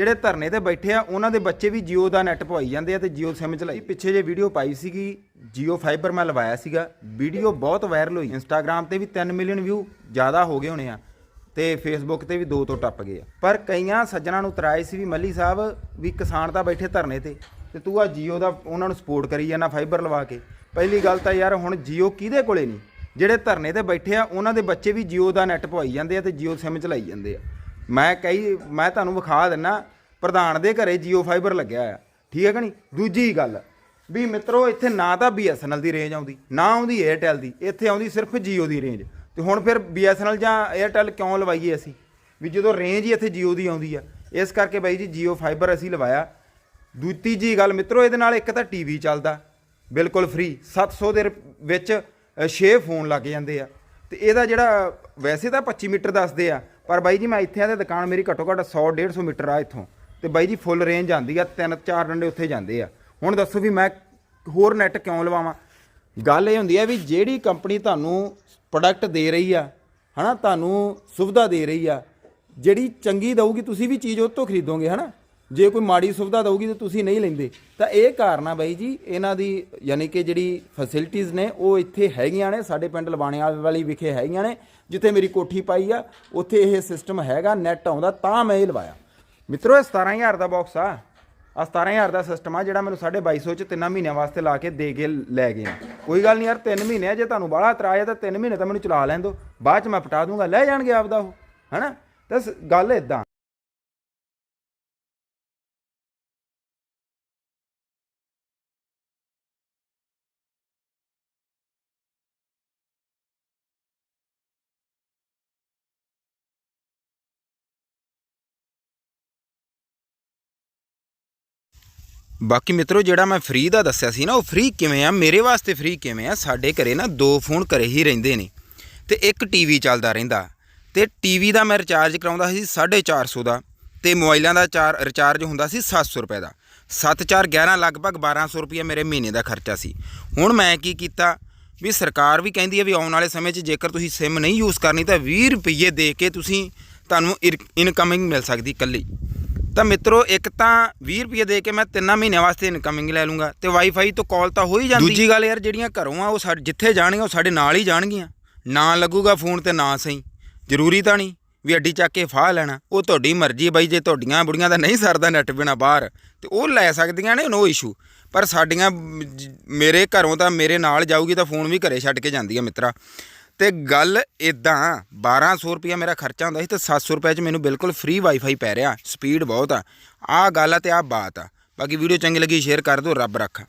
ਜਿਹੜੇ ਧਰਨੇ ਤੇ ਬੈਠੇ ਆ, ਉਹਨਾਂ ਦੇ ਬੱਚੇ ਵੀ Jio ਦਾ ਨੈਟ ਪਵਾਈ ਜਾਂਦੇ ਆ ਤੇ Jio SIM ਚਲਾਈ। ਪਿੱਛੇ ਜੇ ਵੀਡੀਓ ਪਾਈ ਸੀਗੀ Jio ਫਾਈਬਰ ਮੈਂ ਲਵਾਇਆ ਸੀਗਾ। ਵੀਡੀਓ ਬਹੁਤ ਵਾਇਰਲ ਹੋਈ। ਇੰਸਟਾਗ੍ਰam ਤੇ ਵੀ 3 ਮਿਲੀਅਨ ਵਿਊ ਜ਼ਿਆਦਾ ਹੋ ਗਏ ਹੋਣੇ ਆ ਤੇ ਫੇਸਬੁੱਕ ਤੇ ਵੀ 2 ਤੋਂ ਟੱਪ ਗਏ ਆ। ਪਰ ਕਈਆਂ ਸੱਜਣਾ ਨੂੰ ਤਰਾਏ ਸੀ ਵੀ ਮੱਲੀ ਸਾਹਿਬ ਵੀ ਕਿਸਾਨ ਤਾਂ ਬੈਠੇ ਧਰਨੇ ਤੇ ਤੇ ਤੂੰ ਆ Jio ਦਾ ਉਹਨਾਂ ਨੂੰ ਸਪੋਰਟ ਕਰੀ ਜਾਂਦਾ ਫਾਈਬਰ ਲਵਾ ਕੇ। ਪਹਿਲੀ ਗੱਲ ਤਾਂ ਯਾਰ ਹੁਣ Jio ਕਿਹਦੇ ਕੋਲੇ ਨਹੀਂ? ਜਿਹੜੇ ਧਰਨੇ ਤੇ ਬੈਠੇ ਆ, ਉਹਨਾਂ ਦੇ ਬੱਚੇ ਵੀ Jio ਦਾ ਨੈਟ ਪਵਾਈ ਜਾਂਦੇ ਆ ਤੇ Jio SIM ਚਲਾਈ ਜਾਂਦੇ ਆ। ਮੈਂ ਕਈ ਮੈਂ ਤੁਹਾਨੂੰ ਵਿਖਾ ਦਿੰਨਾ, ਪ੍ਰਧਾਨ ਦੇ ਘਰੇ ਜੀਓ ਫਾਈਬਰ ਲੱਗਿਆ ਆ, ਠੀਕ ਹੈ ਕਿ ਨਹੀਂ? ਦੂਜੀ ਗੱਲ, ਵੀ ਮਿੱਤਰੋ, ਇੱਥੇ ਨਾ ਤਾਂ BSNL ਦੀ ਰੇਂਜ ਆਉਂਦੀ, ਨਾ ਆਉਂਦੀ Airtel ਦੀ, ਇੱਥੇ ਆਉਂਦੀ ਸਿਰਫ Jio ਦੀ ਰੇਂਜ ਤੇ ਹੁਣ ਫਿਰ BSNL ਜਾਂ Airtel ਕਿਉਂ ਲਵਾਈਏ ਅਸੀਂ? ਵੀ ਜਦੋਂ ਰੇਂਜ ਹੀ ਇੱਥੇ Jio ਦੀ ਆਉਂਦੀ ਆ, ਇਸ ਕਰਕੇ ਬਾਈ ਜੀ Jio ਫਾਈਬਰ ਅਸੀਂ ਲਵਾਇਆ। ਦੂਜੀ ਜੀ ਗੱਲ, ਮਿੱਤਰੋ, ਇਹਦੇ ਨਾਲ ਇੱਕ ਤਾਂ ਟੀਵੀ ਚੱਲਦਾ, ਬਿਲਕੁਲ ਫ੍ਰੀ 700 ਦੇ ਵਿੱਚ 6 ਫੋਨ ਲੱਗ ਜਾਂਦੇ ਆ। ਤੇ ਇਹਦਾ ਜਿਹੜਾ, ਵੈਸੇ ਤਾਂ 25 ਮੀਟਰ ਦੱਸਦੇ ਆ ਪਰ ਬਾਈ ਜੀ, ਮੈਂ ਇੱਥੇ ਆ ਤੇ ਦੁਕਾਨ ਮੇਰੀ ਘੱਟੋ ਘੱਟ 100 150 ਮੀਟਰ ਆ ਇੱਥੋਂ। ਤੇ ਬਾਈ ਜੀ, ਫੁੱਲ ਰੇਂਜ ਆਂਦੀ ਆ, ਤਿੰਨ, ਚਾਰ ਡੰਡੇ ਉੱਥੇ ਜਾਂਦੇ ਆ। ਹੁਣ ਦੱਸੋ ਵੀ ਮੈਂ ਹੋਰ ਨੈਟ ਕਿਉਂ ਲਵਾਵਾਂ? ਗੱਲ ਇਹ ਹੁੰਦੀ ਆ ਵੀ ਜਿਹੜੀ ਕੰਪਨੀ ਤੁਹਾਨੂੰ ਪ੍ਰੋਡਕਟ ਦੇ ਰਹੀ ਆ, ਹਨਾ, ਤੁਹਾਨੂੰ ਸੁਵਿਧਾ ਦੇ ਰਹੀ ਆ, ਜਿਹੜੀ ਚੰਗੀ ਦਊਗੀ, ਤੁਸੀਂ ਵੀ ਚੀਜ਼ ਉਹ ਤੋਂ ਖਰੀਦੋਗੇ, ਹਨਾ? ਜੇ ਕੋਈ ਮਾੜੀ ਸੁਵਿਧਾ ਦਊਗੀ ਤਾਂ ਤੁਸੀਂ ਨਹੀਂ ਲੈਂਦੇ। ਤਾਂ ਇਹ ਕਾਰਨ ਆ ਬਾਈ ਜੀ, ਇਹਨਾਂ ਦੀ ਯਾਨੀ ਕਿ ਜਿਹੜੀ ਫੈਸਿਲਿਟੀਆਂ ਨੇ, ਉਹ ਇੱਥੇ ਹੈਗੀਆਂ ਨੇ, ਸਾਡੇ ਪਿੰਡ ਲਵਾਣਿਆਂ ਵਾਲੀ ਵਿਖੇ ਹੈਗੀਆਂ ਨੇ, ਜਿੱਥੇ ਮੇਰੀ ਕੋਠੀ ਪਾਈ ਆ, ਉੱਥੇ ਇਹ ਸਿਸਟਮ ਹੈਗਾ ਨੈਟ ਆਉਂਦਾ, ਤਾਂ ਮੈਂ ਇਹ ਲਵਾਇਆ। ਮਿੱਤਰੋ, ਇਹ 17000 ਦਾ ਬਾਕਸ ਆ। ਆ 17000 ਦਾ ਸਿਸਟਮ ਆ, ਜਿਹੜਾ ਮੈਨੂੰ 2250 ਚ ਤਿੰਨਾਂ ਮਹੀਨਿਆਂ ਵਾਸਤੇ ਲਾ ਕੇ ਦੇ ਕੇ ਲੈ ਗਏ ਕੋਈ ਗੱਲ ਨਹੀਂ ਯਾਰ 3 ਮਹੀਨੇ ਆ, ਜੇ ਤੁਹਾਨੂੰ ਬਾਹਲਾ ਇਤਰਾਜ਼ ਆ, ਤਾਂ 3 ਮਹੀਨੇ ਤਾਂ ਮੈਨੂੰ ਚਲਾ ਲੈਣ ਦਿਓ। ਬਾਅਦ ਚ ਮੈਂ ਪਟਾ ਦੂੰਗਾ, ਲੈ ਜਾਣਗੇ ਆਪਦਾ ਉਹ, ਹਨਾ? ਤਾਂ ਸ- ਗੱਲ ਇਦਾਂ ਬਾਕੀ ਮਿੱਤਰੋ, ਜਿਹੜਾ ਮੈਂ ਫ੍ਰੀ ਦਾ ਦੱਸਿਆ ਸੀ ਨਾ, ਉਹ ਫ੍ਰੀ ਕਿਵੇਂ ਆ? ਮੇਰੇ ਵਾਸਤੇ ਫ੍ਰੀ ਕਿਵੇਂ ਆ? ਸਾਡੇ ਘਰੇ ਨਾ ਦੋ ਫੋਨ ਘਰੇ ਹੀ ਰਹਿੰਦੇ ਨੇ ਤੇ ਇੱਕ ਟੀਵੀ ਚੱਲਦਾ ਰਹਿੰਦਾ। ਤੇ ਟੀਵੀ ਦਾ ਮੈਂ ਰਿਚਾਰਜ ਕਰਾਉਂਦਾ ਸੀ 450 ਦਾ ਤੇ ਮੋਬਾਈਲਾਂ ਦਾ ਚਾਰ ਰਿਚਾਰਜ ਹੁੰਦਾ ਸੀ 700 ਰੁਪਏ ਦਾ। 7411 ਲਗਭਗ 1200 ਰੁਪਏ ਮੇਰੇ ਮਹੀਨੇ ਦਾ ਖਰਚਾ ਸੀ। ਹੁਣ ਮੈਂ ਕੀ ਕੀਤਾ? ਵੀ ਸਰਕਾਰ ਵੀ ਕਹਿੰਦੀ ਹੈ ਵੀ ਆਉਣ ਵਾਲੇ ਸਮੇਂ 'ਚ ਜੇਕਰ ਤੁਸੀਂ ਸਿਮ ਨਹੀਂ ਯੂਜ਼ ਕਰਨੀ ਤਾਂ 20 ਰੁਪਏ ਦੇ ਕੇ ਤੁਸੀਂ ਤੁਹਾਨੂੰ ਇਨਕਮਿੰਗ ਮਿਲ ਸਕਦੀ ਇਕੱਲੀ। ਤਾਂ ਮਿੱਤਰੋ, ਇੱਕ ਤਾਂ 20 ਰੁਪਏ ਦੇ ਕੇ ਮੈਂ ਤਿੰਨਾਂ ਮਹੀਨਿਆਂ ਵਾਸਤੇ ਇਨਕਮਿੰਗ ਲੈ ਲੂੰਗਾ ਤੇ ਵਾਈਫਾਈ ਤੋਂ ਕਾਲ ਤਾਂ ਹੋ ਹੀ ਜਾਂਦੀ। ਦੂਜੀ ਗੱਲ ਯਾਰ, ਜਿਹੜੀਆਂ ਘਰੋਂ ਆ, ਉਹ ਸਾਡੇ ਜਿੱਥੇ ਜਾਣਗੀਆਂ, ਉਹ ਸਾਡੇ ਨਾਲ ਹੀ ਜਾਣਗੀਆਂ। ਨਾ ਲੱਗੂਗਾ ਫੋਨ ਤੇ ਨਾ ਸਹੀ। ਜ਼ਰੂਰੀ ਤਾਂ ਨਹੀਂ ਵੀ ਅੱਡੀ ਚੱਕ ਕੇ ਫਾਹ ਲੈਣਾ। ਉਹ ਤੁਹਾਡੀ ਮਰਜ਼ੀ ਬਾਈ, ਜੇ ਤੁਹਾਡੀਆਂ ਬੁੜੀਆਂ ਦਾ ਨਹੀਂ ਸਰਦਾ ਨੈਟ ਬਿਨਾ ਬਾਹਰ, ਤੇ ਉਹ ਲੈ ਸਕਦੀਆਂ ਨੇ ਨੋ ਇਸ਼ੂ ਪਰ ਸਾਡੀਆਂ ਮੇਰੇ ਘਰੋਂ ਤਾਂ ਮੇਰੇ ਨਾਲ ਜਾਊਗੀ ਤਾਂ ਫੋਨ ਵੀ ਘਰੇ ਛੱਡ ਕੇ ਜਾਂਦੀ ਆ ਮਿੱਤਰਾ। ਤੇ ਗੱਲ ਇਦਾਂ 1200 ਰੁਪਇਆ ਮੇਰਾ ਖਰਚਾ ਹੁੰਦਾ ਸੀ ਤੇ 700 ਰੁਪਏ ਚ ਮੈਨੂੰ ਬਿਲਕੁਲ ਫ੍ਰੀ ਵਾਈਫਾਈ ਪੈ ਰਿਹਾ ਸਪੀਡ ਬਹੁਤ ਆ। ਆਹ ਗੱਲ ਆ ਤੇ ਆਹ ਬਾਤ ਆ। ਬਾਕੀ ਵੀਡੀਓ ਚੰਗੀ ਲੱਗੀ ਸ਼ੇਅਰ ਕਰ ਦਿਓ, ਰੱਬ ਰੱਖਾ।